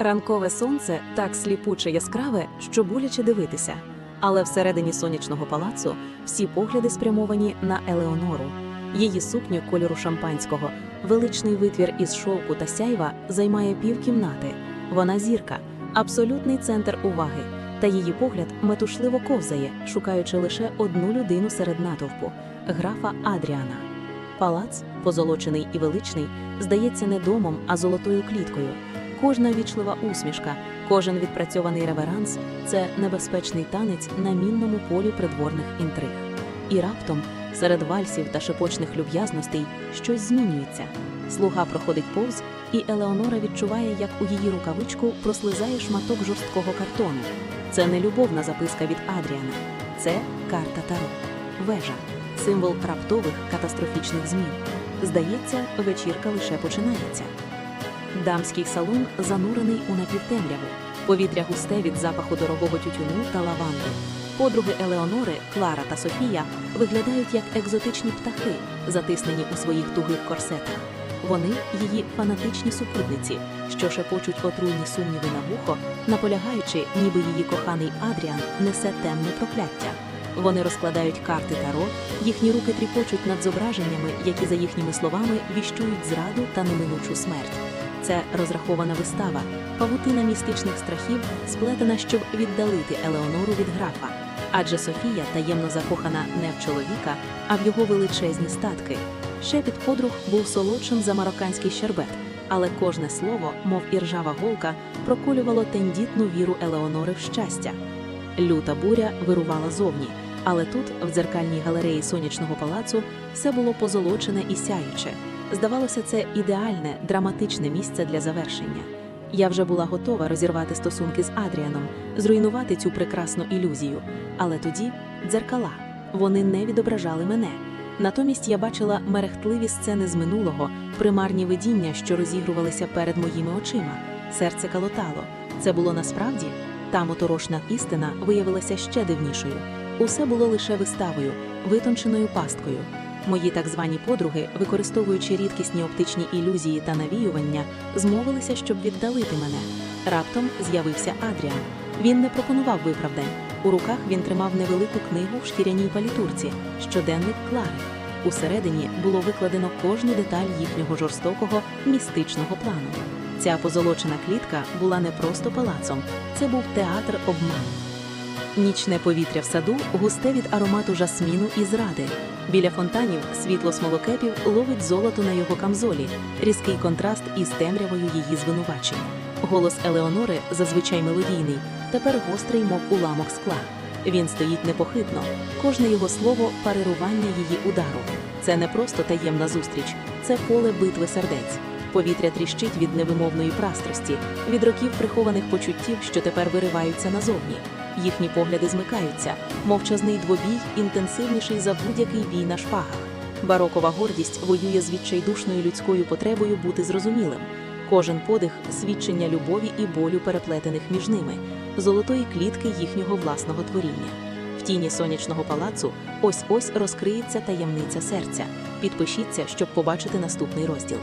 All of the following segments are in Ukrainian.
Ранкове сонце так сліпуче яскраве, що боляче дивитися. Але всередині сонячного палацу всі погляди спрямовані на Елеонору. Її сукню кольору шампанського, величний витвір із шовку та сяйва займає півкімнати. Вона зірка, абсолютний центр уваги, та її погляд метушливо ковзає, шукаючи лише одну людину серед натовпу графа Адріана. Палац, позолочений і величний, здається не домом, а золотою кліткою. Кожна вічлива усмішка, кожен відпрацьований реверанс це небезпечний танець на мінному полі придворних інтриг. І раптом, серед вальсів та шепочних люб'язностей, щось змінюється. Слуга проходить повз, і Елеонора відчуває, як у її рукавичку прослизає шматок жорсткого картону. Це не любовна записка від Адріана, це карта Таро, вежа, символ раптових катастрофічних змін. Здається, вечірка лише починається. Дамський салон занурений у напівтемряву. Повітря густе від запаху дорогого тютюну та лаванди. Подруги Елеонори, Клара та Софія виглядають як екзотичні птахи, затиснені у своїх тугих корсетах. Вони її фанатичні супутниці, що шепочуть отруйні сумніви на вухо, наполягаючи, ніби її коханий Адріан несе темне прокляття. Вони розкладають карти таро, їхні руки тріпочуть над зображеннями, які, за їхніми словами, віщують зраду та неминучу смерть. Це розрахована вистава, павутина містичних страхів, сплетена, щоб віддалити Елеонору від графа. Адже Софія таємно закохана не в чоловіка, а в його величезні статки. Шепіт подруг був солодшим за марокканський щербет, але кожне слово, мов іржава голка, проколювало тендітну віру Елеонори в щастя. Люта буря вирувала зовні, але тут, в дзеркальній галереї сонячного палацу, все було позолочене і сяюче. Здавалося, це ідеальне, драматичне місце для завершення. Я вже була готова розірвати стосунки з Адріаном, зруйнувати цю прекрасну ілюзію. Але тоді дзеркала вони не відображали мене. Натомість я бачила мерехтливі сцени з минулого, примарні видіння, що розігрувалися перед моїми очима. Серце калотало. Це було насправді та моторошна істина виявилася ще дивнішою. Усе було лише виставою, витонченою пасткою. Мої так звані подруги, використовуючи рідкісні оптичні ілюзії та навіювання, змовилися, щоб віддалити мене. Раптом з'явився Адріан. Він не пропонував виправдань. У руках він тримав невелику книгу в шкіряній палітурці, щоденник Клари. Усередині було викладено кожну деталь їхнього жорстокого містичного плану. Ця позолочена клітка була не просто палацом, це був театр обману. Нічне повітря в саду густе від аромату жасміну і зради. Біля фонтанів світло смолокепів ловить золото на його камзолі, різкий контраст із темрявою її звинувачень. Голос Елеонори, зазвичай мелодійний, тепер гострий, мов уламок скла. Він стоїть непохитно, кожне його слово парирування її удару. Це не просто таємна зустріч, це поле битви сердець. Повітря тріщить від невимовної прастрості, від років прихованих почуттів, що тепер вириваються назовні. Їхні погляди змикаються. Мовчазний двобій інтенсивніший за будь-який бій на шпагах. Барокова гордість воює з відчайдушною людською потребою бути зрозумілим. Кожен подих свідчення любові і болю переплетених між ними, золотої клітки їхнього власного творіння. В тіні сонячного палацу ось ось розкриється таємниця серця. Підпишіться, щоб побачити наступний розділ.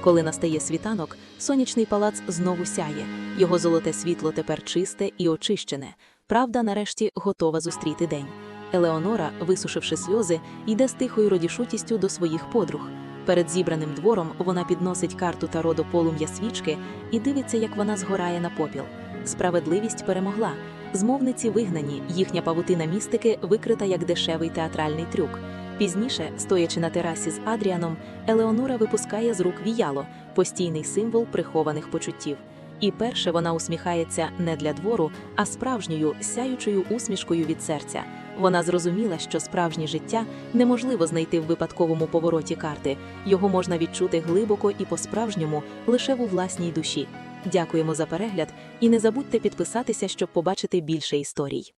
Коли настає світанок, сонячний палац знову сяє. Його золоте світло тепер чисте і очищене. Правда, нарешті готова зустріти день. Елеонора, висушивши сльози, йде з тихою родішутістю до своїх подруг. Перед зібраним двором вона підносить карту таро до полум'я свічки і дивиться, як вона згорає на попіл. Справедливість перемогла. Змовниці вигнані, їхня павутина містики викрита як дешевий театральний трюк. Пізніше, стоячи на терасі з Адріаном, Елеонора випускає з рук віяло, постійний символ прихованих почуттів. І перше вона усміхається не для двору, а справжньою сяючою усмішкою від серця. Вона зрозуміла, що справжнє життя неможливо знайти в випадковому повороті карти. Його можна відчути глибоко і по-справжньому лише у власній душі. Дякуємо за перегляд і не забудьте підписатися, щоб побачити більше історій.